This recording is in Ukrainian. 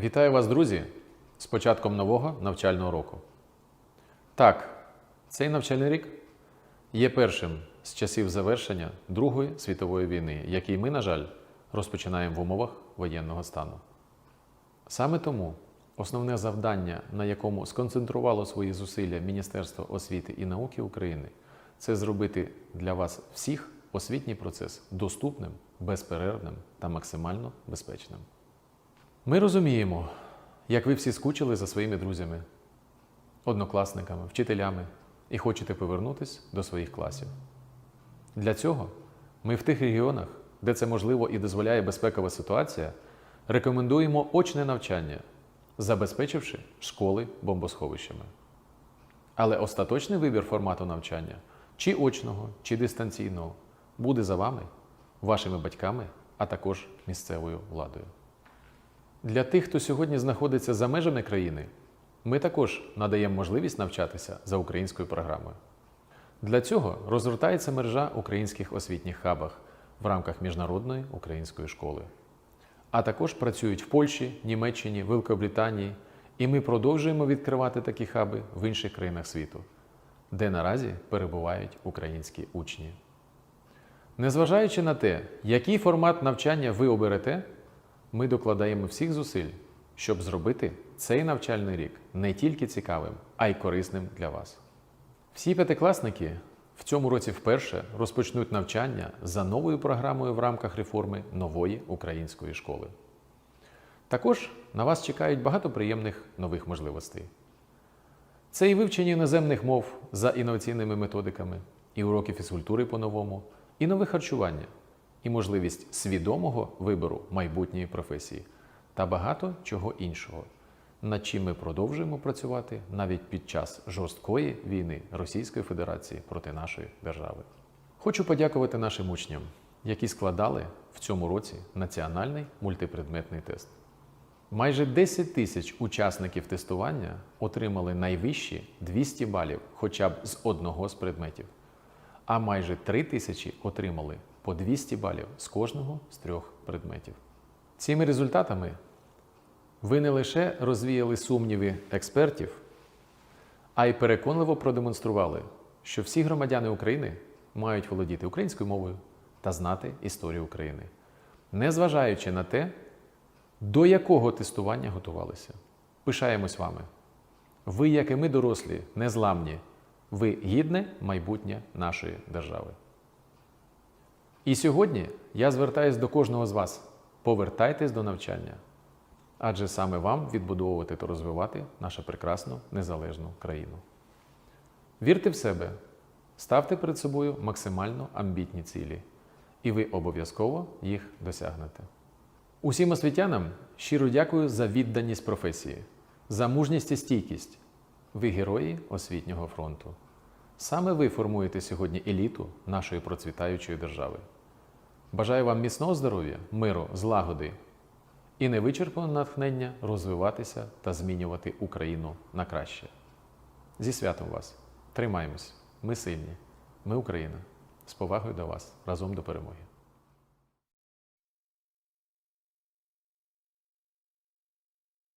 Вітаю вас, друзі, з початком нового навчального року. Так, цей навчальний рік є першим з часів завершення Другої світової війни, який ми, на жаль, розпочинаємо в умовах воєнного стану. Саме тому основне завдання, на якому сконцентрувало свої зусилля Міністерство освіти і науки України, це зробити для вас всіх освітній процес доступним, безперервним та максимально безпечним. Ми розуміємо, як ви всі скучили за своїми друзями, однокласниками, вчителями і хочете повернутися до своїх класів. Для цього ми в тих регіонах, де це можливо і дозволяє безпекова ситуація, рекомендуємо очне навчання, забезпечивши школи бомбосховищами. Але остаточний вибір формату навчання чи очного, чи дистанційного буде за вами, вашими батьками, а також місцевою владою. Для тих, хто сьогодні знаходиться за межами країни, ми також надаємо можливість навчатися за українською програмою. Для цього розгортається мережа українських освітніх хабах в рамках міжнародної української школи. А також працюють в Польщі, Німеччині, Великобританії, і ми продовжуємо відкривати такі хаби в інших країнах світу, де наразі перебувають українські учні. Незважаючи на те, який формат навчання ви оберете, ми докладаємо всіх зусиль, щоб зробити цей навчальний рік не тільки цікавим, а й корисним для вас. Всі п'ятикласники в цьому році вперше розпочнуть навчання за новою програмою в рамках реформи нової української школи. Також на вас чекають багато приємних нових можливостей. Це і вивчення іноземних мов за інноваційними методиками, і уроки фізкультури по-новому, і нове харчування, і можливість свідомого вибору майбутньої професії та багато чого іншого, над чим ми продовжуємо працювати навіть під час жорсткої війни Російської Федерації проти нашої держави. Хочу подякувати нашим учням, які складали в цьому році національний мультипредметний тест. Майже 10 тисяч учасників тестування отримали найвищі 200 балів хоча б з одного з предметів, а майже 3 тисячі отримали по 200 балів з кожного з трьох предметів. Цими результатами ви не лише розвіяли сумніви експертів, а й переконливо продемонстрували, що всі громадяни України мають володіти українською мовою та знати історію України, незважаючи на те, до якого тестування готувалися. Пишаємось вами. Ви, як і ми, дорослі, незламні, ви гідне майбутнє нашої держави. І сьогодні я звертаюся до кожного з вас: повертайтесь до навчання, адже саме вам відбудовувати та розвивати нашу прекрасну незалежну країну. Вірте в себе, ставте перед собою максимально амбітні цілі, і ви обов'язково їх досягнете. Усім освітянам щиро дякую за відданість професії, за мужність і стійкість. Ви герої освітнього фронту. Саме ви формуєте сьогодні еліту нашої процвітаючої держави. Бажаю вам міцного здоров'я, миру, злагоди і невичерпного натхнення розвиватися та змінювати Україну на краще. Зі святом вас! Тримаємось! Ми сильні, ми Україна. З повагою до вас разом до перемоги!